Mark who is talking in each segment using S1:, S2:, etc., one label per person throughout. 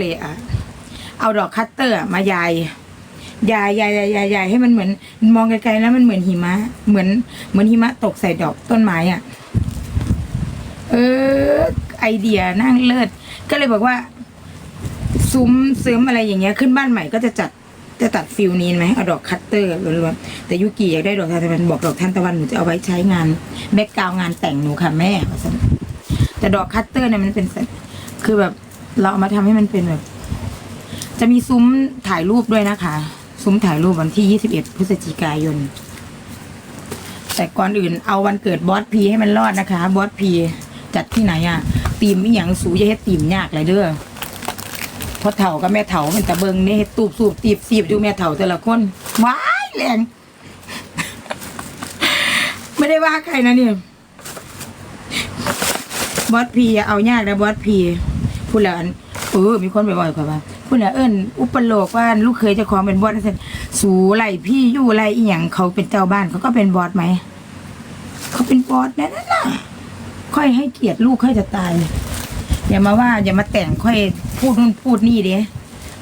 S1: เลยอะเอาดอกคัตเตอร์มายายยายยายยายยายยายให้มันเหมือน มองไกลๆแล้วมันเหมือนหิมะ เหมือนเหมือนหิมะตกใส่ดอกต้นไม้อะเออ ไอเดียนั่งเลิศก็เลยบอกว่า ซุ้มเสริมอะไรอย่างเงี้ย ขึ้นบ้านใหม่ก็จะจัดจะตัดฟิลนี้ไหมเอาดอกคัตเตอร์ล้วนๆแต่ยุกิอยากได้ดอกทานตะวันบอกดอกทานตะวันหนูจะเอาไว้ใช้งานแบ็กกราวงานแต่งหนูค่ะแม่แต่ดอกคัตเตอร์เนี่ยมันเป็นคือแบบ เราเอามาทำให้มันเป็นแบบ จะมีซุ้มถ่ายรูปด้วยนะคะ ซุ้มถ่ายรูปวันที่21พฤศจิกายน แต่ก่อนอื่นเอาวันเกิดบอสพีให้มันรอดนะคะ บอสพีจัดที่ไหนอะตีมอีหยังสูจะเฮ็ดตีมยากเลยเด้อเพราะเถ่ากับแม่เถ่าเป็นตะเบิงนี่ตูบสูบตีบสีบอยู่แม่เถ่าแต่ละคนว้ายแรงไม่ได้ว่าใครนะเนี่ยบอสพีเอายากนะบอสพี พูดแล้วอันเออมีคนไปบ่อยกว่าว่าพูดแล้วเอิ้นอุปโลกว่าลูกเคยเจะของเป็นบอสนั่นสูไรพี่อยู่ไรอีหยังเขาเป็นเจ้าบ้านเขาก็เป็นบอสไหมเขาเป็นบอสแน่นอนน่ะค่อยให้เกียรติลูกค่อยจะตายอย่ามาว่าอย่ามาแต่งค่อยพูดนู่นพูดนี่เด้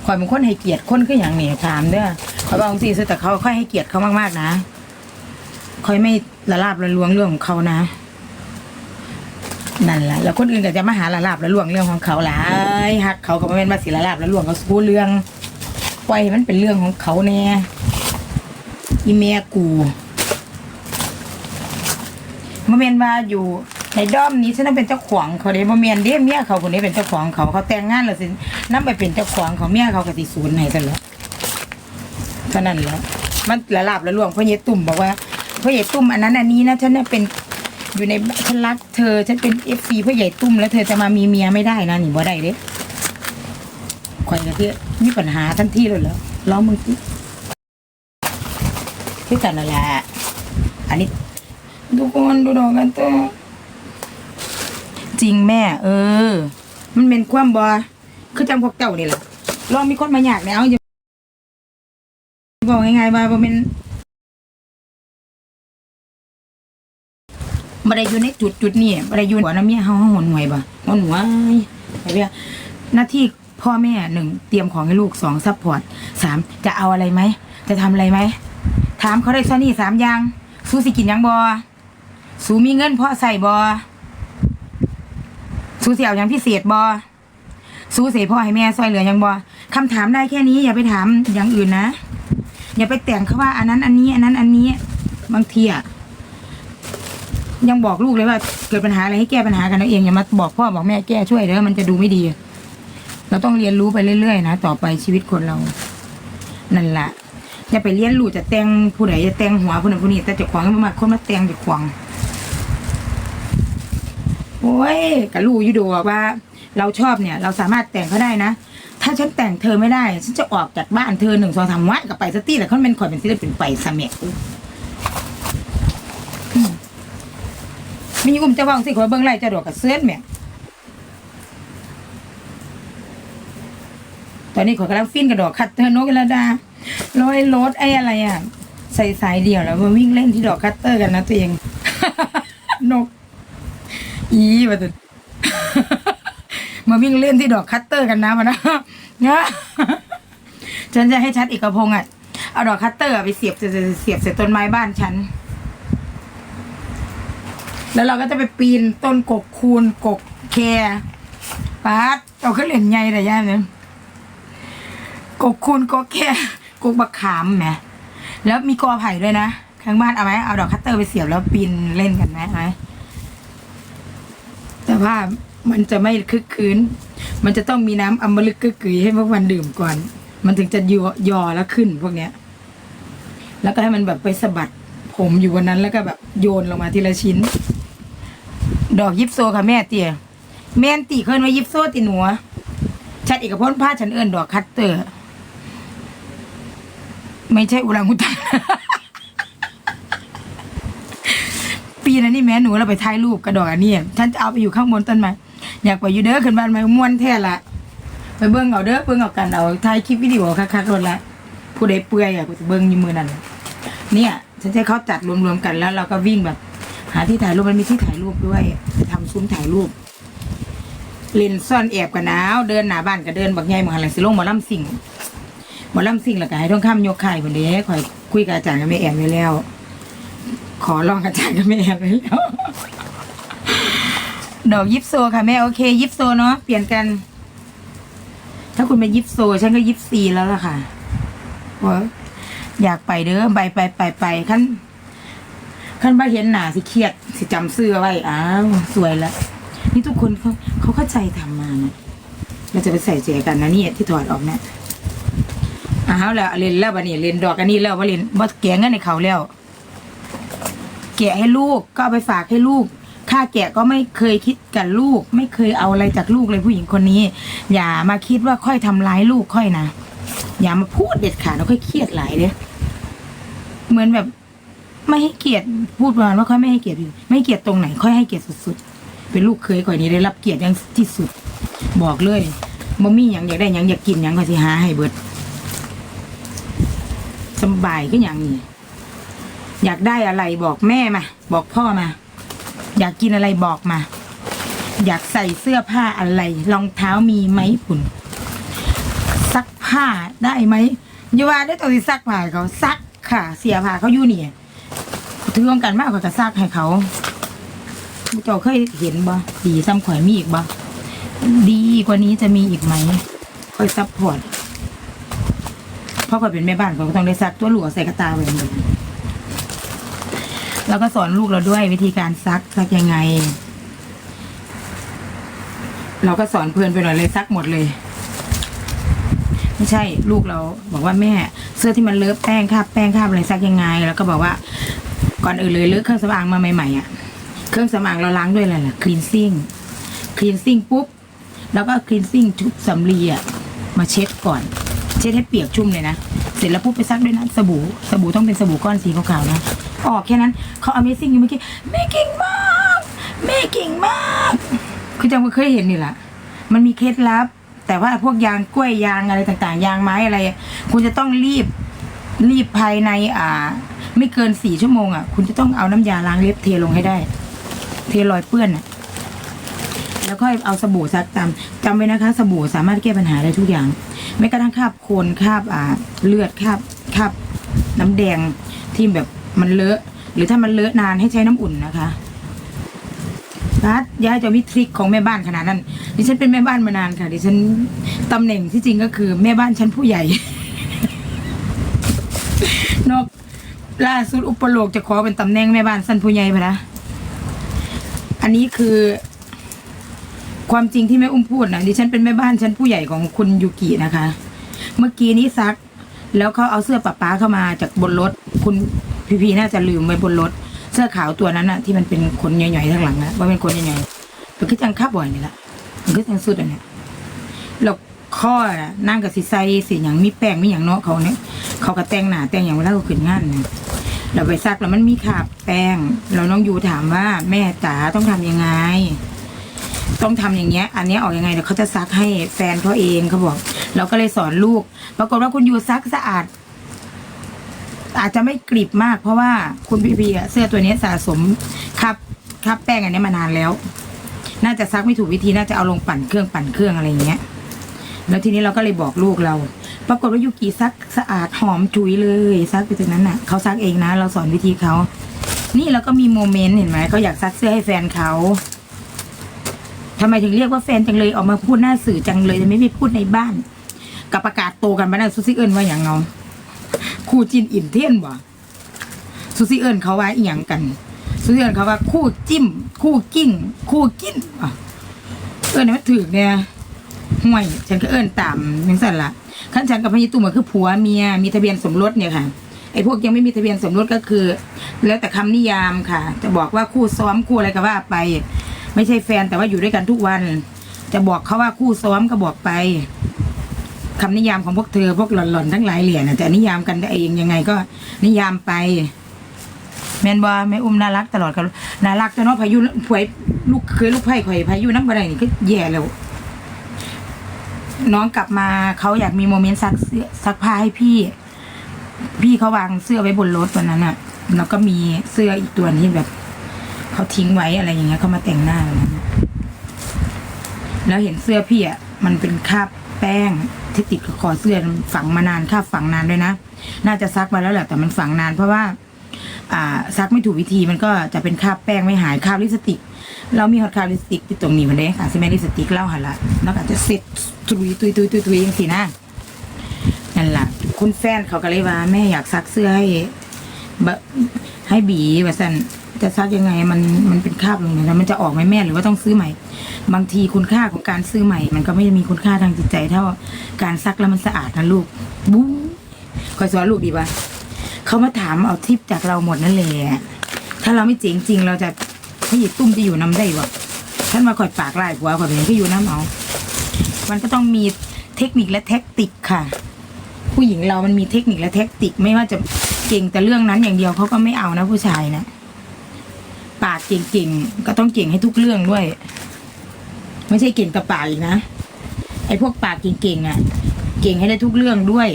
S1: คอยเป็นคนให้เกียรติคนก็อย่างนี้ถามเด้อเขาบอกสิแต่เขาค่อยให้เกียรติเขามากๆนะค่อยไม่ละลาบละลวงเรื่องของเขานะ นั่นแหละแล้วคนอื่นก็จะมาหาละลาบละล่วงเรื่องของเขาหลายฮักเขาก็ไม่เป็นมาสิละลาบละล่วงเขาสู้เรื่องปล่อยให้มันเป็นเรื่องของเขาแน่อีเมียกูโมเมนว่าอยู่ในด้อมนี้ฉันต้องเป็นเจ้าของเขาเด้โมเมนเด้เมียเขาคนนี้เป็นเจ้าของเขาเขาแต่งงานแล้วสินั่นไปเป็นเจ้าของเขาเมียเขากติศูนย์ให้กันแล้วเท่านั้นแหล้วมันละลาบละล่วงพ่อเยตุ่มบอกว่าพ่อเยตุ่มอันนั้นอันนี้นะฉันเนี่ยเป็น อยู่ในฉันรักเธอฉันเป็นเอฟซีพ่อใหญ่ตุ้มแล้วเธอจะมามีเมียไม่ได้นะหนีบ่ได้เด้คอยกะที่มีปัญหาทันทีเลยเหรอล้อมึงสิที่กันนั่นแหละอันนี้ทุกคนดูดอกกันเถอจริงแม่ เออ มันเป็นความบอคือจังพวกเก่านี่แหละลองมีคนมาอยากแล้วอย่าบอกง่ายๆว่าบ่เป็น มาได้อยู่ในจุดจุดนี้มาได้อยู่หัวน้ำเมียเฮาเฮาหนหวยบ่หนหวยไอ้เบี้ยหน้าที่พ่อแม่หนึ่งเตรียมของให้ลูกสองซัพพอร์ตสามจะเอาอะไรไหม จะทำอะไรไหม ถามเขาได้ซะนี่สามอย่างสูสิกินยังบอสูมีเงินพอใส่บอสูเสียวยังพิเศษบอสูเสียพ่อให้แม่ซอยเหลือยังบอคำถามได้แค่นี้ อย่าไปถามอย่างอื่นนะ อย่าไปแต่งเขาว่าอันนั้นอันนี้อันนั้นอันนี้ บางทีอะ ยังบอกลูกเลยว่าเกิดปัญหาอะไรให้แก้ปัญหากันเอาเองอย่ามาบอกพ่อบอกแม่แก้ช่วยเด้อมันจะดูไม่ดี เราต้องเรียนรู้ไปเรื่อยๆนะต่อไปชีวิตคนเรา นั่นแหละอย่าไปเรียนรู้จะแต่งผู้ใดจะแต่งหัวผู้นั้นผู้นี้แต่จะขวางมาคนมาแต่งจะขวางโอ้ยกะลูอยู่ดูว่า เราชอบเนี่ย เราสามารถแต่งเขาได้นะ ถ้าฉันแต่งเธอไม่ได้ ฉันจะออกจากบ้านเธอหนึ่งสองสามวันกับไปสตี้แต่เขาเป็นข่อยเป็นศิลปินไปสมัค มีอุ้มจะว่างสิขอเบิ่งไล่จะดอกกับเสื้อแม่ตอนนี้ขอกำลังฟินกับดอกคัตเตอร์นกกระดาร้อยรถไอ้อะไรอะ ใส่สายเดียวแล้วมาวิ่งเล่นที่ดอกคัตเตอร์กันนะตัวเอง นก อีมาตุมาวิ่งเล่นที่ดอกคัตเตอร์กันนะมานะเนี่ยฉันจะให้ชัดเอกพงษ์อะ เอาดอกคัตเตอร์ไปเสียบเสียบเสียบใส่ต้นไม้บ้านฉัน แล้วเราก็จะไปปีนต้นกกคูนกกแคปาดเอาขึ้นเหรียญใหญ่แต่ย่าเนี่ยกกคูนกกแคกกบักขามแหมแล้วมีกอไผ่ด้วยนะข้างบ้านเอาไหมเอาดอกคัตเตอร์ไปเสียบแล้วปีนเล่นกันไหมไหมแต่ว่ามันจะไม่คึกคืน มันจะต้องมีน้ำอมฤตกึกกือให้พวกมันดื่มก่อน มันถึงจะยอยอแล้วขึ้นพวกเนี้ย แล้วก็ให้มันแบบไปสะบัดผมอยู่บนนั้นแล้วก็แบบโยนลงมาทีละชิ้น ดอกยิปโซค่ะแม่เตี่ยแม่นตีเคยมายิปโซติหนัวชัดเอกพจน์พาฉันเอิ้นดอกคัตเตอร์ ไม่ใช่อุรังอุตังปีนั้นนี่แม่หนูเราไปถ่ายรูปกระดอกอันนี้ฉันจะเอาไปอยู่ข้างบนต้นไม้อยากไปอยู่เด้อขึ้นบ้านไม้ม้วนแท้ละไปเบิ้งเอาเด้อเบิ้งเอากันเอาถ่ายคลิปวิดีโอคักๆรถละผู้ใดเปื่อยอะกูจะเบิ้งอยี่มือนั่นเนี่ยฉันจะให้เขาจัดรวมๆกันแล้วเราก็วิ่งแบบ หาที่ถ่ายรูปมันมีที่ถ่ายรูปด้วยไปทำซุ้มถ่ายรูปเล่นซ่อนแอบกันหนาวเดินหน้าบ้านก็เดินบักใหญ่หมอหันหลังสิลงหมอลำสิ่งหมอลำสิ่งแล้วก็ให้ท่องคำยกไข่คนเดียวคอยคุยกับอาจารย์กับแม่แอมไว้แล้ว ขอลองอาจารย์กับแม่แอมไว้แล้วดอกยิปโซค่ะแม่โอเค ยิปโซเนาะเปลี่ยนกัน ถ้าคุณเป็นยิปโซฉันก็ยิปซีแล้วล่ะค่ะว่าอยากไปเด้อไปไปไปไปขั้น ขั้นบ้าเห็นหนาสิเครียดสิจำเสื้อไว้อ้าวสวยแล้วนี่ทุกคนเขาเขาเข้าใจทำมานะเราจะไปใส่เจกันนะเนี่ยที่ถอดออกเนี่ยอ้าวแล้วเล่นแล้วบันนี้เล่นดอกอันนี้แล้วว่าเล่นบ่แกะเงินในเขาแล้ว แกะให้ลูกก็เอาไปฝากให้ลูก ค่าแกะก็ไม่เคยคิดกับลูก ไม่เคยเอาอะไรจากลูกเลยผู้หญิงคนนี้ อย่ามาคิดว่าค่อยทำร้ายลูกค่อยนะ อย่ามาพูดเด็ดขาดแล้วค่อยเครียดหลายเลยเหมือนแบบ ไม่ให้เกียรติพูดประมาณว่าค่อยไม่ให้เกียรติไม่ให้เกียรติตรงไหน ค่อยให้เกียรติสุดๆ เป็นลูกเคยก่อนนี้ได้รับเกียรติอย่างที่สุด บอกเลยบ่มีอย่างอยากได้อย่างอยากกินอย่างก็สิหาให้เบิดสบายก็อย่างนี้อยากได้อะไรบอกแม่มาบอกพ่อมา อยากกินอะไรบอกมา อยากใส่เสื้อผ้าอะไรรองเท้ามีไหมคุณซักผ้าได้ไหมย่าว่าได้ตัวที่ซักผ้าเขาซักค่ะ เสียผ้าเขาอยู่เนี่ย ถือของกันมากกว่าจะซักให้เขาเจ้าเคยเห็นบ่ดีซ้ำข่อยมีอีกบ่ดีกว่านี้จะมีอีกไหมค่อยซัพพอร์ตเพราะข่อยเป็นแม่บ้านข่อยก็ต้องได้ซักตัวหลวใส่กระตาไว้เหมือนกันแล้วก็สอนลูกเราด้วยวิธีการซักซักยังไง เราก็สอนเพื่อนไปหน่อยเลยซักหมดเลยไม่ใช่ลูกเราบอกว่าแม่ เสื้อที่มันเลอะแป้งคาบแป้งคาบอะไรซักยังไง แล้วก็บอกว่า ก่อนอื่นเลยเลือกเครื่องสำอางมาใหม่ๆอะ เครื่องสำอางเราล้างด้วยอะไรล่ะคลีนซิ่งคลีนซิ่งปุ๊บ แล้วก็คลีนซิ่งชุบสำลีอะมาเช็ดก่อน เช็ดให้เปียกชุ่มเลยนะ เสร็จแล้วปุ๊บไปซักด้วยน้ำสบู่สบู่ต้องเป็นสบู่ก้อนสีขาวๆนะออกแค่นั้นเขา Amazing อยู่เมื่อกี้แม่เก่งมากแม่เก่งมากคือจังเคยเห็นนี่แหละมันมีเคล็ดลับ แต่ว่าพวกยางกล้วยยางอะไรต่างๆ ยางไม้อะไร คุณจะต้องรีบรีบภายในอ่า ไม่เกินสี่ชั่วโมงอะ คุณจะต้องเอาน้ำยาล้างเล็บเทลงให้ได้ เทรอยเปื้อนอะ แล้วค่อยเอาสบู่ซักตามจำไว้นะคะ สบู่สามารถแก้ปัญหาได้ทุกอย่าง ไม่กระทั่งคราบโคลนคราบอ่า เลือดคราบคราบน้ำแดงที่แบบมันเลอะ หรือถ้ามันเลอะนานให้ใช้น้ำอุ่นนะคะรัดยายจะวิทริกของแม่บ้านขนาดนั้น ดิฉันเป็นแม่บ้านมานานค่ะ ดิฉันตำแหน่งที่จริงก็คือแม่บ้านชั้นผู้ใหญ่ นอก ล่าสุดอุปโลกจะขอเป็นตำแหน่งแม่บ้านชั้นผู้ใหญ่ไปนะ อันนี้คือความจริงที่แม่อุ้มพูดนะดิฉันเป็นแม่บ้านชั้นผู้ใหญ่ของคุณยูกินะคะ เมื่อกี้นี้ซัก แล้วเขาเอาเสื้อป้าป้าเข้ามาจากบนรถ คุณพีพีน่าจะลืมไว้บนรถ เสื้อขาวตัวนั้นอะที่มันเป็นขนใหญ่ๆข้างหลังอะว่าเป็นขนใหญ่ๆมันคือจังคาบบ่อยนี่แหละมันคือจังสุดอันเนี้ยแล้วข้อน่ะนั่งกับสีใสสีอย่างมีแป้งมีอย่างเนาะเขาเนี่ยเขาก็แต่งหน้าแต่งอย่างเวลาเขาขึ้นงานนะ เราไปซักแล้วมันมีขาบแป้ง เราน้องยูถามว่าแม่จ๋าต้องทำยังไง ต้องทำอย่างเงี้ย อันนี้ออกยังไงเดี๋ยวเขาจะซักให้แฟนเขาเองเขาบอก เราก็เลยสอนลูก ปรากฏว่าคุณยูซักสะอาด อาจจะไม่กริบมาก เพราะว่าคุณพีพีเสื้อตัวนี้สะสมครับครับแป้งอันนี้มานานแล้ว น่าจะซักไม่ถูกวิธีน่าจะเอาลงปั่นเครื่องปั่นเครื่องอะไรอย่างเงี้ย แล้วทีนี้เราก็เลยบอกลูกเรา ปรากฏว่ายูกิซักสะอาดหอมจุยเลยซักไปจากนั้นน่ะเขาซักเองนะ เราสอนวิธีเขา นี่เราก็มีโมเมนต์เห็นไหมเขาอยากซักเสื้อให้แฟนเขาทำไมถึงเรียกว่าแฟนจังเลยออกมาพูดหน้าสื่อจังเลยแต่ไม่ไปพูดในบ้าน กับประกาศโตกันมาแล้ซูซี่เอิญว่าอย่างเนาคู่จินอิ่มเทียนบ่ซูซี่เอิญเขาว่าอีหยังกันซูซี่เอิญเขาว่าคู่จิ้ม คู่กิ้ง คู่กิ้นอะเอิญนี่มันถือเนี่ยห่วยฉันก็เอิ้นตามยังสั่นละ ขั้นฉันกับพญตุ้มก็คือผัวเมียมีทะเบียนสมรสเนี่ยค่ะไอ้พวกยังไม่มีทะเบียนสมรสก็คือ แล้วแต่คำนิยามค่ะ จะบอกว่าคู่ซ้อมคู่อะไรก็ว่าไป ไม่ใช่แฟนแต่ว่าอยู่ด้วยกันทุกวัน จะบอกเขาว่าคู่ซ้อมก็บอกไปคำนิยามของพวกเธอพวกหล่อนๆทั้งหลายเหรียนะแต่นิยามกันเองยังไงก็ นิยามไป แมนบอแม่อุ้มน่ารักตลอดกันน่ารักจนว่าพายุผวยลูกเคยลูกไผ่ข่อยพายุน้ำบะไรนี่ก็แย่แล้ว น้องกลับมาเขาอยากมีโมเมนต์ซักเสื้อซักผ้าให้พี่ พี่เขาวางเสื้อไว้บนรถวันนั้นอะแล้วก็มีเสื้ออีกตัวนี้แบบเขาทิ้งไว้อะไรอย่างเงี้ยเขามาแต่งหน้าวันนั้นอะแล้วเห็นเสื้อพี่อะมันเป็นคราบแป้งที่ติดกับคอเสื้อฝังมานานคราบฝังนานด้วยนะน่าจะซักมาแล้วแหละแต่มันฝังนานเพราะว่า ซักไม่ถูกวิธีมันก็จะเป็นคราบแป้งไม่หายคราบลิปสติก เรามีฮอตคราบลิปสติกที่ตรงนี้มันเด้ค่ะใช่ไหมลิปสติกเล่าหันละแล้วก็จะเสร็จตุยตุยตุยตุยตุยอย่างสีนะนั่นแหละคุณแฟนเขาก็เลยว่าแม่อยากซักเสื้อให้ให้บีว่าสันจะซักยังไงมันมันเป็นคราบลงเนี่ยแล้วมันจะออกไหมแม่หรือว่าต้องซื้อใหม่ บางทีคุณค่าของการซื้อใหม่ มันก็ไม่ได้มีคุณค่าทางจิตใจเท่าการซักแล้วมันสะอาดนะลูกบู๊คอยสอนลูกดีปะ เขามาถามเอาทิปจากเราหมดนั่นแหละถ้าเราไม่เจ๋งจริงเราจะพี่ตุ้มจะอยู่น้ำได้วะท่านมาคอยปากไล่ผัวคอยเป็นก็อยู่น้ำเอา มันก็ต้องมีเทคนิคและแท็กติกค่ะ ผู้หญิงเรามันมีเทคนิคและแท็กติก ไม่ว่าจะเก่งแต่เรื่องนั้นอย่างเดียวเขาก็ไม่เอานะผู้ชายนะปากเก่งๆก็ต้องเก่งให้ทุกเรื่องด้วย ไม่ใช่เก่งแต่ปากอีกนะไอ้พวกปากเก่งๆอะ เก่งให้ได้ทุกเรื่องด้วย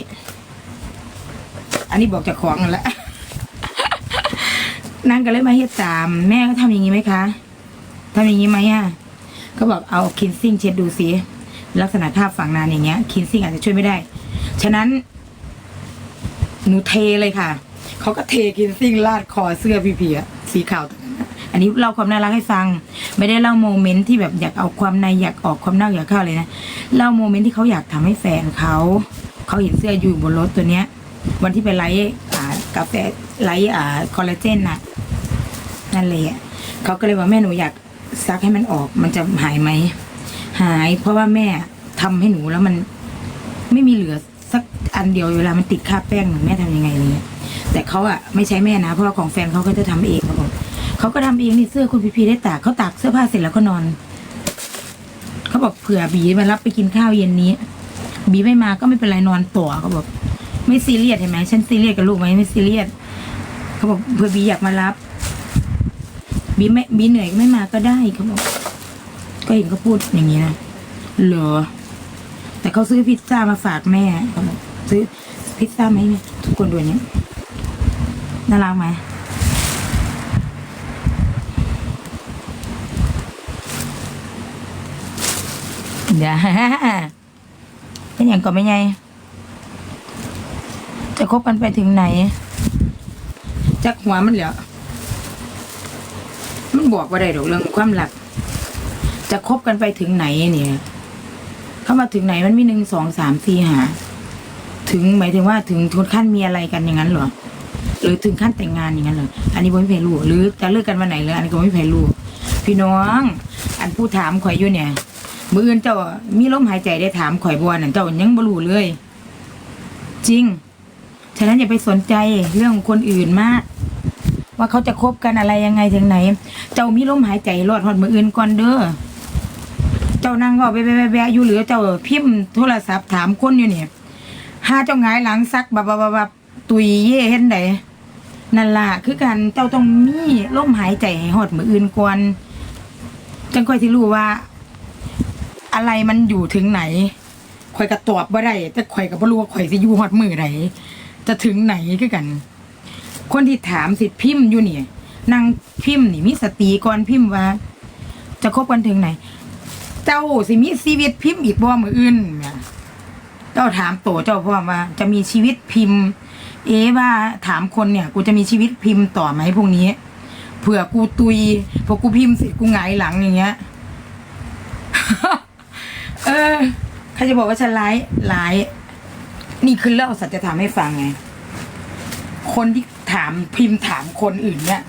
S1: อันนี้บอกจากของนั่นแหละ นางก็เลยมาเฮ็ดตาม แม่ก็ทำอย่างนี้ไหมคะทำอย่างนี้ไหมอะก็บอกเอาคินซิ่งเช็ดดูสิลักษณะภาพฝังนานอย่างเงี้ยคินซิ่งอาจจะช่วยไม่ได้ ฉะนั้น หนูเทเลยค่ะ เขาก็เทคินซิ่งลาดคอเสื้อพี่เพียสีขาว อันนี้เล่าความน่ารักให้ฟัง ไม่ได้เล่าโมเมนต์ที่แบบอยากเอาความในอยากออกความนอกอยากเข้าเลยนะ เล่าโมเมนต์ที่เขาอยากทำให้แฟนเขา เขาเห็นเสื้ออยู่บนรถตัวเนี้ย วันที่ไปไลฟ์อ่ากาแฟไลฟ์อ่าคอลลาเจนน่ะนั่นเลยอะเขาก็เลยว่าแม่หนูอยากซักให้มันออกมันจะหายไหมหาย เพราะว่าแม่ทำให้หนูแล้วมันไม่มีเหลือสักอันเดียวเวลามันติดคราบแป้งหนูแม่ทำยังไงเงี้ยแต่เขาอะไม่ใช้แม่นะ เพราะว่าของแฟนเขาก็จะทำเองเขาบอกเขาก็ทำเองนี่เสื้อคุณพีพีได้ตากเขาตากเสื้อผ้าเสร็จแล้วก็นอนเขาบอกเผื่อบีมารับไปกินข้าวเย็นนี้ บีไม่มาก็ไม่เป็นไรนอนต่อเขาบอก ไม่ซีเรียสเห็นไหมฉันซีเรียสกับลูกไหมไม่ซีเรียสเขาบอกเผื่อบีอยากมารับ บีไม่บีเหนื่อยก็ไม่มาก็ได้เขาบอกก็เห็นเขาพูดอย่างนี้นะเหรอแต่เขาซื้อพิซซ่ามาฝากแม่เขาบอกซื้อพิซซ่าไหมเนี่ยทุกคนดูอันนี้น่ารักไหมเดี๋ยวเป็นอย่างก่อนไม่ไง จะคบกันไปถึงไหน จักหัวมันเหลือมันบอกว่าได้ดอกเรื่องความรัก จะคบกันไปถึงไหนเนี่ยเข้ามาถึงไหนมันมีหนึ่งสองสามสี่หาถึงหมายถึงว่าถึงทุนขั้นมีอะไรกันอย่างนั้นเหรอหรือถึงขั้นแต่งงานอย่างนั้นเหรออันนี้ผมไม่เคยรู้หรือจะเลิกกันวันไหนเลยอันนี้ก็ไม่เคยรู้พี่น้อง อันผู้ถามข่อยอยู่เนี่ยมืออื่นเจ้ามีลมหายใจได้ถามข่อยบัวนั่นเจ้ายังบรู้เลย จริง ฉะนั้นอย่าไปสนใจเรื่องคนอื่นมาก ว่าเขาจะคบกันอะไรยังไงถึงไหน เจ้ามีลมหายใจรอดหอดมืออื่นก่อนเด้อเจ้านั่งก็แวะๆๆอยู่เหลือเจ้าพิมพ์โทรศัพท์ถามคนอยู่เนี่ยหาเจ้าหงายหลังซักบับบับบับตุยเย่เห็นไดนั่นล่ะคือการเจ้าต้องมีลมหายใจให้หอดมืออื่นก่อนจังค่อยที่รู้ว่า อะไรมันอยู่ถึงไหนข่อยกระตอบบ่ได้แต่ข่อยก็บ่รู้ว่าข่อยสิอยู่หอดมือไหน จะถึงไหนคือกัน คนที่ถามสิพิมพ์อยู่เนี่ยนางพิมพ์นี่มีสติก่อนพิมพ์ว่า จะคบกันถึงไหน เจ้าสิมีชีวิตพิมพ์อีกบ่มืออื่นแหม่เจ้าถามโตเจ้าพ่อว่า จะมีชีวิตพิมพ์ เอว่าถามคนเนี่ย กูจะมีชีวิตพิมพ์ต่อไหมพวกนี้เผื่อกูตุยพอกูพิมพ์เสร็จกูหงายหลังอย่างเงี้ยเออใครจะบอกว่าฉันร้ายร้าย นี่คือเล่าสัจธรรมให้ฟังไง คนที่ถามพิมพ์ถามคนอื่นเนี่ย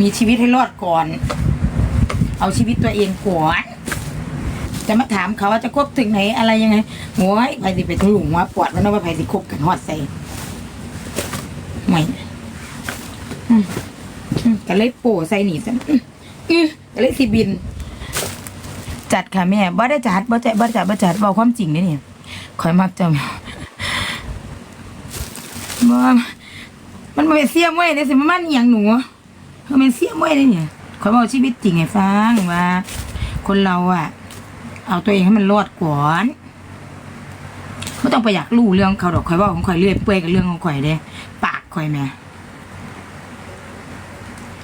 S1: มีชีวิตให้รอดก่อน เอาชีวิตตัวเองก่อนจะมาถามเขาว่าจะคบถึงไหนอะไรยังไงโอ้ยไปสิไปทะลุหัวปวดมันว่าไปสิคบกันฮอดใส่ไม่ก็เลยโป้ใส่หนีซะอือือก็เลยสิบิน จัดค่ะแม่บ่ได้จัดบ่จัดบ่จัดบ่จัดบอกความจริงนี่นี่คอยมักจะ บ่มันเป็นเสี้ยมไว้เนี่ยสิมันมันอย่างหนูมันเป็นเสี้ยมไว้ยเนี่ยคอยบอกชีวิตจริงให้ฟังว่า คนเราอะเอาตัวเองให้มันรอดก่อนไม่ต้องไปอยากรู้เรื่องเขาดอกคอยว่าของข่อยเรื่อยเปื่อยกับเรื่องของข่อยเด้ปากข่อยแม่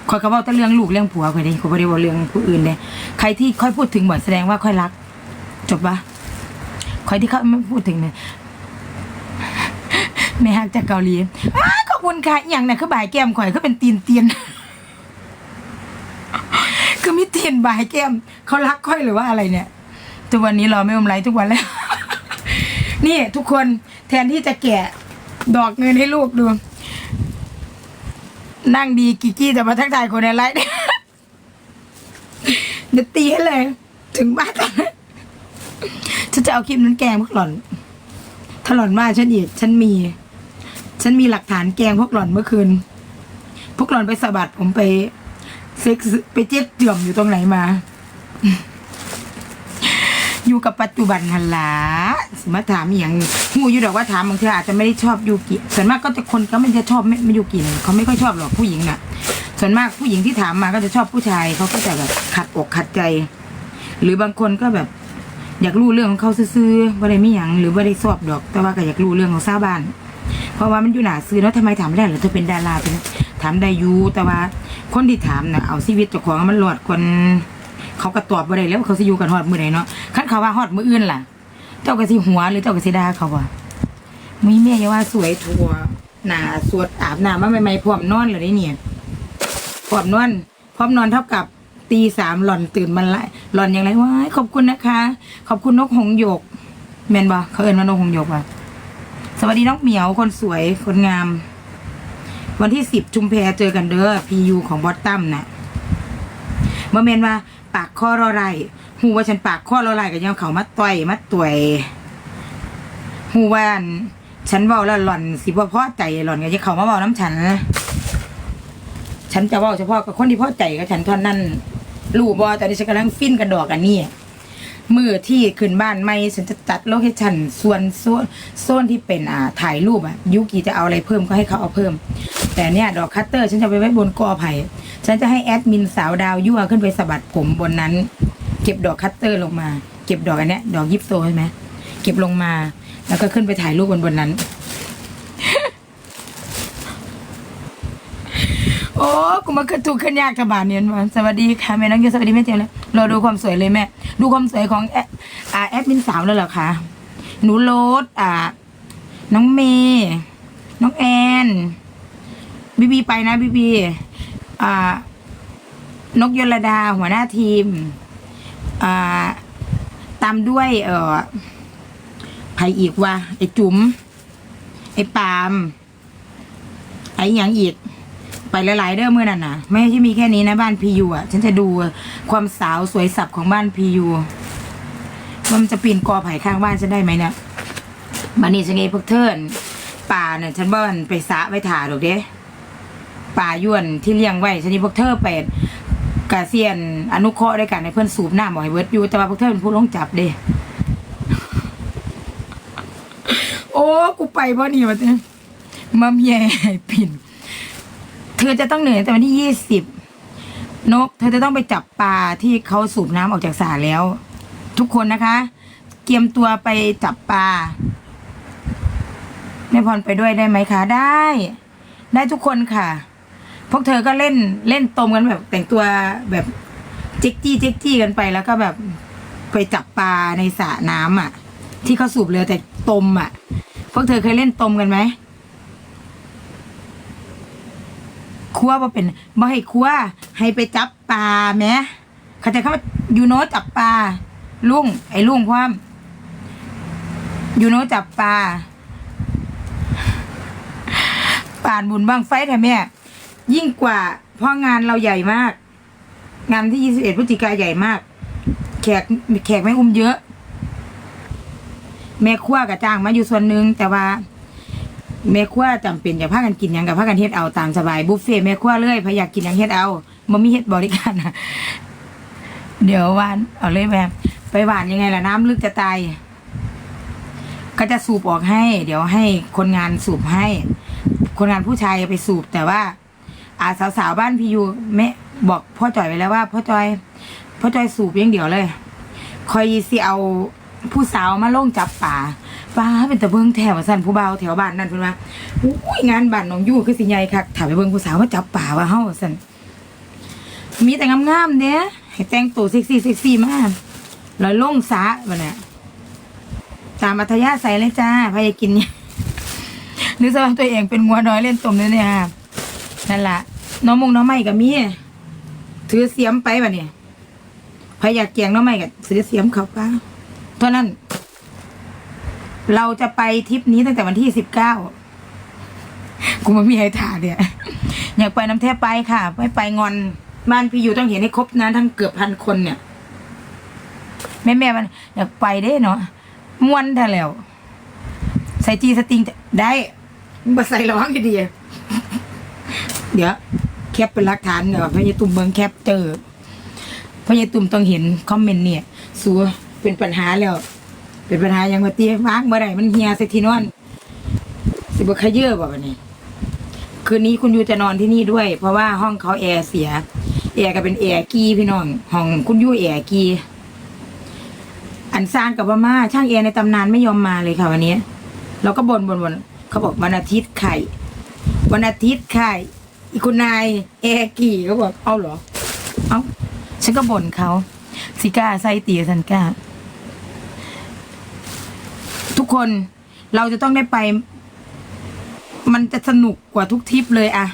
S1: ข่อยก็เว่าแต่เรื่องลูกเรื่องผัวข่อยเด้ข่อยบ่ได้เว่าเรื่องผู้อื่นเด้ใครที่ค่อยพูดถึงบ่แสดงว่าค่อยรัก จบปะคอยที่เขาไม่พูดถึงเนี่ย แม่ฮักจากเกาหลีอ้าขอบคุณค่ะอย่างเนี่ยคือบ่ายแก้มข่อยเขาเป็นตีนเตียนคือมีเตียนบ่ายแก้มเขารักค่อยหรือว่าอะไรเนี่ยทุกวันนี้เราไม่อมไรทุกวันแล้ว นี่ทุกคนแทนที่จะแกะดอกเงินให้ลูกดู นั่งดีกิกกี้จะมาทักทายคนในไลฟ์เดี๋ยวตีให้เลย ถึงบ้านฉันจะเอาคลิปนั้นแกล้งพวกหล่อน ถ้าหล่อนว่าฉันอีกฉันมี ฉันมีหลักฐานแกงพวกหล่อนเมื่อคืน พวกหล่อนไปสะบัดผมไปเซ็กซ์ไปเจ็บเจื่อมอยู่ตรงไหนมา อยู่กับปัจจุบันหันลาสมาถามอย่างหูอยู่ดอกว่าถามบางทีอาจจะไม่ได้ชอบยูกิส่วนมากก็จะคนก็ไม่จะชอบไม่ไม่ยูกิเนี่ยเขาไม่ค่อยชอบหรอกผู้หญิงน่ะ ส่วนมากผู้หญิงที่ถามมาก็จะชอบผู้ชายเขาก็จะแบบขัดอกขัดใจ หรือบางคนก็แบบ อยากรู้เรื่องของเขาซื่อๆว่าได้ไม่หยังหรือว่าได้สอบดอก แต่ว่าก็อยากรู้เรื่องของชาบ้าน เพราะว่ามันอยู่หนาซื้อแล้วทำไมถามไม่ได้เหรอเธอเป็นดาราเป็นถามได้ยูแต่ว่าคนที่ถามนะเอาชีวิตเจ้าของมันหลอดคนเขาก็ตอบบ่ได้แล้วเขาสิอยู่กันฮอดมือไหนเนาะคันเขาว่าฮอดมืออื่นล่ะ เจ้าก็สิหัวหรือเจ้าก็สิดาเขาว่ามีแม่ย่าว่าสวยทัวหนาสวดอาบน้ำมาใหม่ๆพร้อมนอนเลยได้เนี่ยพร้อมนอนพร้อมนอนเท่ากับตีสามหล่อนตื่นมาละหล่อนอย่างไรว้ายขอบคุณนะคะ ขอบคุณนกหงส์หยกแมนบอเขาเอ่นว่านกหงส์หยกว่ะ สวัสดีน้องเหมียวคนสวยคนงาม วันที่สิบชุมแพเจอกันเด้อพียูของบอสตัมน่ะเมื่อเมนว่าปากข้อรอไรหูว่าฉันปากข้อรอไรกับยังเขามาต่อยมาต่วยหูว่าฉันเบาแล้วหล่อนสิบ่พอใจหล่อนก็จะเขามาเบาน้ำฉันฉันจะเว่าเฉพาะกับคนที่พ่อใจกับฉันเท่านั้นรู้บอตอนนี้ฉันกำลังฟินกันดอกอันนี้ มือที่ขึ้นบ้านไม่ฉันจะจัดโลเคชั่นส่วนโซนโซนที่เป็นอ่าถ่ายรูปอะยุกีจะเอาอะไรเพิ่มก็ให้เขาเอาเพิ่ม แต่เนี่ยดอกคัตเตอร์ฉันจะไปไว้บนกอไผ่ฉันจะให้แอดมินสาวดาวยั่วขึ้นไปสะบัดผมบนนั้น เก็บดอกคัตเตอร์ลงมา เก็บดอกอันเนี้ยดอกยิปโซใช่ไหมเก็บลงมา แล้วก็ขึ้นไปถ่ายรูปบนบนนั้น อ้กูมาขึ้นถูกขึ้นยากกับบานเนี่ยมาสวัสดีค่ะแม่น้องเยสวัสดีแม่เจมส์เลยรอดูความสวยเลยแม่ ดูความสวยของแออ่าแอดมินสาวแล้วเหรอคะหนูโรสอ่า น้องเมย์น้องแอนบีบีไปนะบีบีอ่านกยลดาหัวหน้าทีมอ่าตามด้วย เอ่อไผอีกว่ะไอจุ๋มไอปามไอหยังอีก ไปหลายๆเด้อเมื่อนั้นนะไม่ใช่มีแค่นี้นะบ้านพียูอะ ฉันจะดูความสาวสวยสับของบ้านพียูว่ามันจะปีนกอไผ่ข้างบ้านฉันได้ไหมเนี่ยบันนี้ฉันไงพวกเทินป่าเนี่ยฉันบ้านไปสะไว้ถ่าดอกเด้ป่ายวนที่เลี้ยงไว้ฉันนี่พวกเธอไปกาเซียนอนุเคราะห์ด้วยกันในเพื่อนสูบหน้ำบ่อยเวิร์ดอยู่แต่ว่าพวกเธอเป็นผู้ลงจับเด้โอ้กูไปเพราะนี่มาเนี่ยมัมแย่ปิ่น เธอจะต้องเหนื่อยแต่วันที่ยี่สิบนก เธอจะต้องไปจับปลาที่เขาสูบน้ำออกจากสระแล้ว ทุกคนนะคะเตรียมตัวไปจับปลาแม่พรไปด้วยได้ไหมคะได้ ได้ทุกคนค่ะ พวกเธอก็เล่นเล่นตมกันแบบแต่งตัวแบบเจ๊กจี้เจ๊กจี้กันไปแล้วก็แบบไปจับปลาในสระน้ำอะ ที่เขาสูบเรือแต่ตมอะ พวกเธอเคยเล่นตมกันไหม ครัวว่าเป็นบ่ให้ครัวให้ไปจับปลาแหมเขาใจะเข้ามายูโนจับปลาลุงไอ้ลุงพร้อมยูโนจับปลาป่านบุญบ้างไฟแท้แม่ ยิ่งกว่าเพราะงานเราใหญ่มาก งานที่ยี่สิบเอ็ดพฤศจิกาใหญ่มาก แขกแขกไม่อุ้มเยอะ แม่ครัวกับจ้างมาอยู่ส่วนหนึ่งแต่ว่า แม่ครัวจำเป็นอย่าพากันกินหยังกับพากันเฮ็ดเอาตามสบายบุฟเฟ่ต์แม่ครัวเลยพยากกินหยังเฮ็ดเอาบ่มีเฮ็ดบริการนะเดี๋ยววานเอาเลยแม่ไปหวานยังไงล่ะน้ำลึกจะตาย ก็จะสูบออกให้ เดี๋ยวให้คนงานสูบให้ คนงานผู้ชายไปสูบแต่ว่า อาสาวๆบ้านพี่ยูแม่บอกพ่อจอยไปแล้วว่าพ่อจอยพ่อจอยสูบอย่างเดียวเลย คอยสิเอาผู้สาวมาล่งจับป่า ป้าเป็นตะเบิงแถวสั่นผู้เบาแถวบ้านนั่นเพิ่นว่าอุ้ยงานบ้านน้องยู่คือสิใหญ่คักถามไปเบิงผู้สาวมาจับป่าว่าเฮาสั่นมีแต่งามๆเด้ให้แต่งตัวเซ็กซี่เซ็กซี่มากลอยลงสาวันน่ะตามอัธยาศัยเลยจ้าพายกินเนี่ยนึกซะว่าตัวเองเป็นงัวน้อยเล่นตมเนี่ยค่ะนั่นละน้องมงน้องไม่กับมีถือเสียมไปบะเนี่ยพายอยากแกงน้องไม่กับถือเสียมเขาป้าเท่านั้น เราจะไปทริปนี้ตั้งแต่วันที่สิบเก้ากูไมามีใครถ่ายเนี่ยอยากไปน้ำแทบไปค่ะ ไม่ไปงอน บ้านพี่อยู่ต้องเห็นให้ครบนะทั้งเกือบพันคนเนี่ย แม่แม่มันอยากไปได้เนาะม้วนท่าแล้ว ใส่จีสติงได้มาใส่ระวังให้ดีเดี๋ยว แคปเป็นหลักฐานเดี๋ยวพญาตุ่มเบิงแคปเจอพญาตุ่มต้องเห็นคอมเมนต์เนี่ย สัวเป็นปัญหาแล้ว เป็นปัญหาอย่างว่าเตี้ยวางเมื่อไหร่มันเฮียใส่ที่นอน สิบขยเยอะบ่วันนี้ คืนนี้คุณยูจะนอนที่นี่ด้วย เพราะว่าห้องเขาแอร์เสีย แอร์ก็เป็นแอร์กีพี่น้องห้องคุณยูแอร์กีอันสร้างกับว่ามาช่างแอร์ในตำนานไม่ยอมมาเลยค่ะวันนี้ เราก็บนบนบนเขาบอกวันอาทิตย์ไข่ วันอาทิตย์ไข่อีกคุณนายแอร์กี่เขาบอกเอาเหรอ เอาฉันก็บ่นเขาสิก้าไซตีสันก้า ทุกคนเราจะต้องได้ไป มันจะสนุกกว่าทุกทริปเลยอะ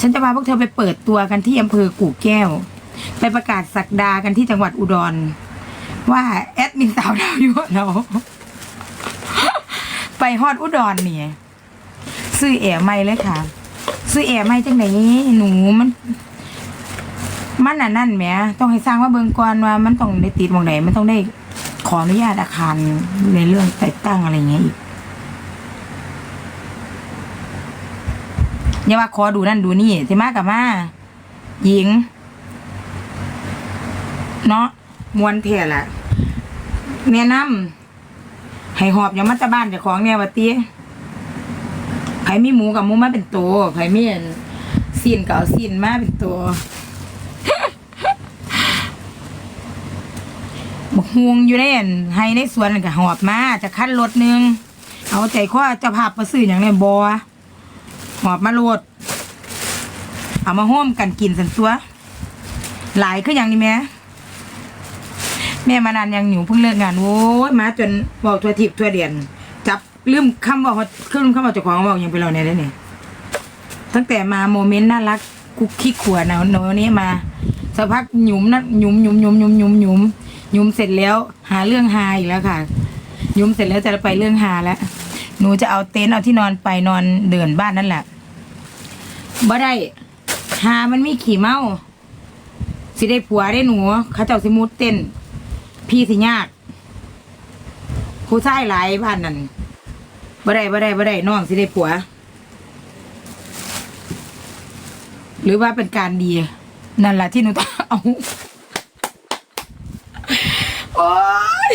S1: ฉันจะพาพวกเธอไปเปิดตัวกันที่อำเภอกู่แก้ว ไปประกาศสักดากันที่จังหวัดอุดร ว่าแอดมินสาวดาวยั่วเรา ไปฮอดอุดรเนี่ยซื้อแอร์ไม่เลยค่ะ ซื้อแอร์ไม่จังไหนหนูมันมันอะนั่นแหมต้องให้สร้างว่าเบิงก่อนว่ามันต้องได้ติดมองไหนมันต้องได้ ขออนุญาตอาคารในเรื่องแต่งตั้งอะไรเงี้ยอีกอย่าว่าขอดูนั่นดูนี่สิมากับมาหญิง เนาะมวนเทละแนะนำให้หอบอย่ามาจะบ้านเจ้าของเนี่ยวะตีไผมีหมูกับหมูมาเป็นตัวไผมีอันซีนกับเอาซีนมาเป็นตัว บกฮวงอยู่ในอันให้ในสวนนั่นก็หอบมาจะคัดรถหนึง เอาใจข้อเจะพาพมาซื้ออย่างในบอหอบมาโลด เอามาห้อมกันกินสันตัว หลายคืออย่างนี้แม่แม่มานานยังหนูเพิ่งเลิกงานโว้ยมาจนบอกทัวทิพย์ทัวเดียน จับลืมคำบอกว่าลืมคำบอกเจ้าของบอกยังไปเราเนี่ยได้เนี่ยตั้งแต่มาโมเมนต์น่ารักกุ๊กขี้ขวดนะโนนี้มาสักพักหยุมนะหยุมหยุมหยุมหยุมหยุมหยุม ยุมเสร็จแล้วหาเรื่องฮาอีกแล้วค่ะ ยุมเสร็จแล้วจะไปเรื่องฮาแล้ว หนูจะเอาเต็นท์เอาที่นอนไปนอนเดินบ้านนั่นแหละบ่ได้หามันมีขี่เมาสิได้ผัวได้หนูเขาเจ้าสิมุดเต้น พี่สิยากผู้ชายหลายบ้านนั่นบ่ได้บ่ได้บ่ได้น้องสิได้ผัว หรือว่าเป็นการดี นั่นแหละที่หนูต้องเอา โอ๊ย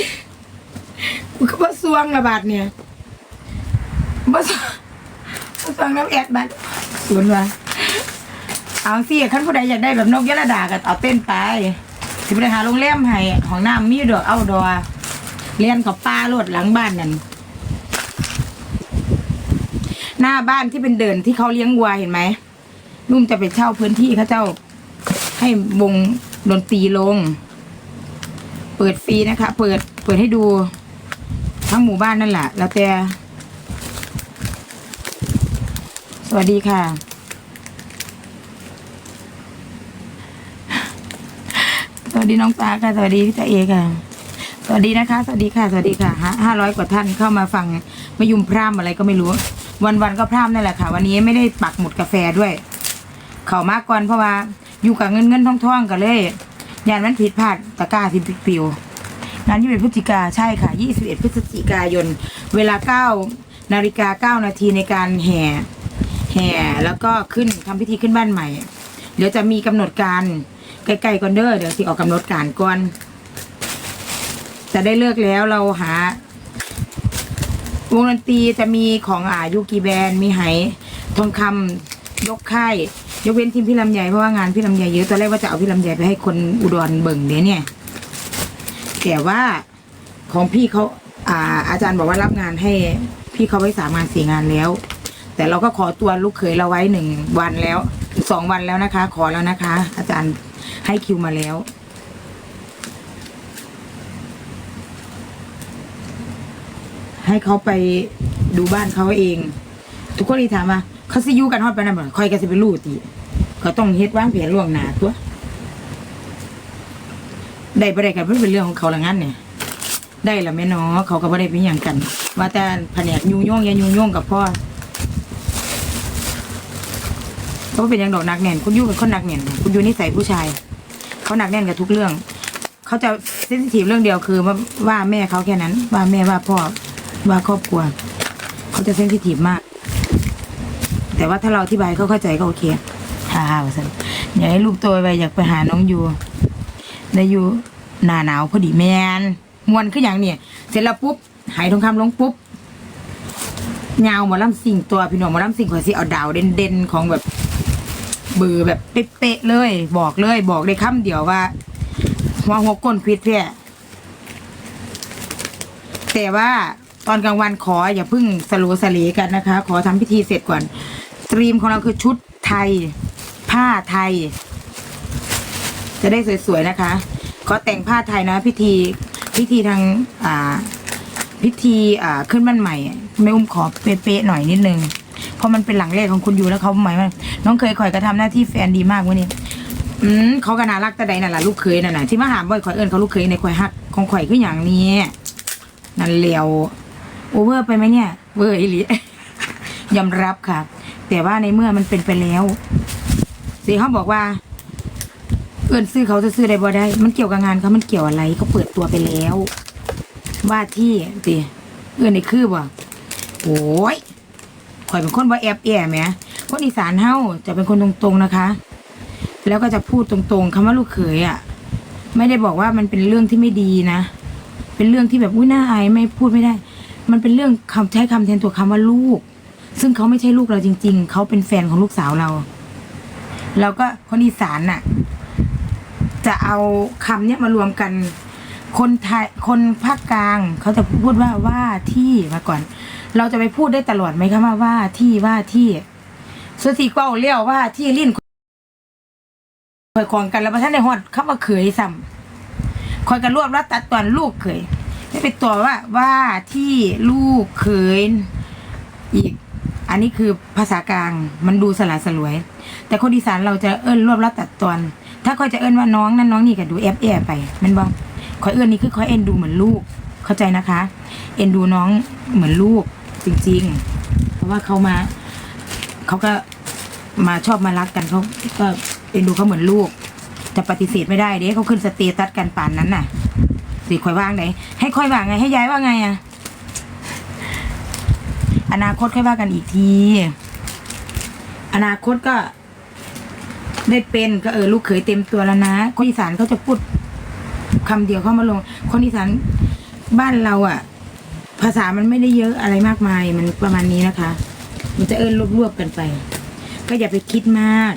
S1: กูก็บ่สวงระบาดเนี่ยบ่สวงบ่สวงน้ำแอดบัดศูนย์วะเอาสิขั้นผู้ใดอยากได้แบบนกยะระดาก็เอาเต้นไปสิไปหาโรงแรมให้ของน้ำมีดอกเอาดอเลียนกับป้าโลดหลังบ้านนั่นหน้าบ้านที่เป็นเดินที่เขาเลี้ยงวัวเห็นไหมนุ่มจะไปเช่าพื้นที่เขาเจ้า ให้วงดนตรีลง เปิดฟรีนะคะ เปิดเปิดให้ดู ทั้งหมู่บ้านนั่นแหละแล้วแต่สวัสดีค่ะ สวัสดีน้องปลาค่ะ สวัสดีพี่ตาเอค่ะ สวัสดีนะคะ สวัสดีค่ะ สวัสดีค่ะห้าร้อยกว่าท่านเข้ามาฟังมายุ่มพร่ำอะไรก็ไม่รู้ วันวันๆก็พร่ำนั่นแหละค่ะ วันนี้ไม่ได้ปักหมุดกาแฟด้วย เขามากก่อนเพราะว่า อยู่กับเงินเงินทองทองกันเลยยานมันผิดพลาดตะกร้าทิมปิว งานยี่สิบพฤศจิกาใช่ค่ะ21พฤศจิกายน เวลา9นาฬิกา9นาทีในการแห่แห่แล้วก็ขึ้นทำพิธีขึ้นบ้านใหม่ เดี๋ยวจะมีกำหนดการใกล้ๆก่อนเด้อเดี๋ยวสิออกกำหนดการก่อน จะได้เลิกแล้วเราหาวงดนตรีจะมีของอายูกีแบนมีไหทองคำยกค่ายยกเว้นทีมพี่ลำใหญ่เพราะว่างานพี่ลำใหญ่เยอะตอนแรกว่าจะเอาพี่ลำใหญ่ไปให้คนอุดรเบิ่งเดี๋ยวเนี่ย แต่ว่าของพี่เขาอาอาจารย์บอกว่ารับงานให้พี่เขาไว้สามงานสี่งานแล้ว แต่เราก็ขอตัวลูกเขยเราไว้หนึ่งวันแล้วสองวันแล้วนะคะ ขอแล้วนะคะ อาจารย์ให้คิวมาแล้วให้เขาไปดูบ้านเขาเอง ทุกคนเลยถามว่าเขาซิยูกันฮอดไปนั่นบ่คอยกันสิไนลูกตีเขาต้องเฮ็ดวางแผนล่วงหน้าตัว ได้บ่ได้กันมันเป็นเรื่องของเขาละงั้นเนี่ยได้ละแม่เนาะเขาก็บ่ได้เป็นหยังกัน ว่าแต่แผนกยูโยงอย่ายูโยงกับพ่อเขาเป็นหยังดอกนักแน่นคุณยูเป็นคนนักแน่นคุณยูนิสัยผู้ชาย เขาหนักแน่นกับทุกเรื่อง เขาจะเซนซิทีฟเรื่องเดียวคือว่าว่าแม่เขาแค่นั้น ว่าแม่ว่าพ่อว่าครอบครัว เขาจะเซนซิทีฟมาก แต่ว่าถ้าเราอธิบายเขาเข้าใจก็โอเคฮ่าว่าสันอยากให้ลูกโตไปอยากไปหาน้องยูได้ยู หน้าหนาวพอดีแมนมวนขึ้นอย่างเนี่ยเสร็จแล้วปุ๊บหายทองคำลงปุ๊บยาวหมอลำสิ่งตัวพี่น้องหมอลำสิ่งขอสิเอาดาวเด่นๆของแบบเบือแบบเป๊ะๆเลย บอกเลย บอกได้คำเดียวว่าหัวหัวก้นควิดเพี้ยแต่ว่าตอนกลางวันขออย่าเพิ่งสโลสเลกันนะคะ ขอทำพิธีเสร็จก่อนตรีมของเราคือชุดไทย ผ้าไทย จะได้สวยๆนะคะ ขอแต่งผ้าไทยนะ พิธีพิธีทางอ่าพิธีอ่าขึ้นบ้านใหม่แม่อุ้มขอเป๊ะๆหน่อยนิดนึงเพราะมันเป็นหลังแรกของคุณอยู่แล้วเขาหมายว่าน้องเคยคอยกระทำหน้าที่แฟนดีมากวันนี้อืมเขาก็น่ารักแต่ใดนั่นแหละลูกเคยนั่นน่ะที่มาหาบ่อยคอยเอิญเขาลูกเคยในคอยฮักของข่อยคืออย่างนี้นั่นเลียวโอเวอร์ไปไหมเนี่ยเวอร์อีหลียอมรับค่ะ แต่ว่าในเมื่อมันเป็นไปแล้วสิเขาบอกว่า เอิญซื้อเขาจะซื้อได้บ่ได้ มันเกี่ยวกับงานเขามันเกี่ยวอะไรเขาเปิดตัวไปแล้ว ว่าที่สิเอิญในคือบ่โอ้ยข่อยเป็นคนว่าแอบแอบแหมคนอีสานเฮาจะเป็นคนตรงๆนะคะ แล้วก็จะพูดตรงๆคำว่าลูกเขยอะ ไม่ได้บอกว่ามันเป็นเรื่องที่ไม่ดีนะ เป็นเรื่องที่แบบอุ้ยน่าอายไม่พูดไม่ได้ มันเป็นเรื่องคำใช้คำแทนตัวคำว่าลูก ซึ่งเขาไม่ใช่ลูกเราจริง ๆ เขาเป็นแฟนของลูกสาวเราแล้วก็คนอีสานน่ะ จะเอาคำเนี้ยมารวมกัน คนไทยคนภาคกลางเขาจะพูดว่าว่าที่มาก่อน เราจะไปพูดได้ตลอดไหมคะว่าว่าที่ว่าที่สุดที่ก็เอาเลี้ยวว่าที่ลิ้นคอยของกันแล้วท่านในหอดคำว่าเขยซ้ำคอยกันรวบแล้วตัดตอนลูกเขยไม่เป็นตัวว่าว่าที่ลูกเขยอีกอันนี้คือภาษากลางมันดูสละสลวย แต่คนอีสานเราจะเอิ้นรวบแล้วตัดตอน ถ้าคอยจะเอิ้นว่าน้องนั่นน้องนี่ก็ดูแอบแอบไปแมันบอกคอยเอิ้นนี่คือคอยเอ็นดูเหมือนลูก เข้าใจนะคะ เอ็นดูน้องเหมือนลูกจริง ๆ เพราะว่าเขามาเขาก็มาชอบมารักกันเขาก็เอ็นดูเขาเหมือนลูก จะปฏิเสธไม่ได้เด้เขาขึ้นสเตตัสกันป่านนั้นน่ะสิคอยว่างไหนให้คอยว่างไงให้ย้ายว่าไงอะอนาคตค่อยว่ากันอีกที อนาคตก็ ได้เป็นก็เออลูกเขยเต็มตัวแล้วนะ คนอีสานเขาจะพูดคำเดียวเข้ามาลง คนอีสานบ้านเราอะ ภาษามันไม่ได้เยอะอะไรมากมายมันประมาณนี้นะคะ มันจะเอิญรวบๆกันไป ก็อย่าไปคิดมาก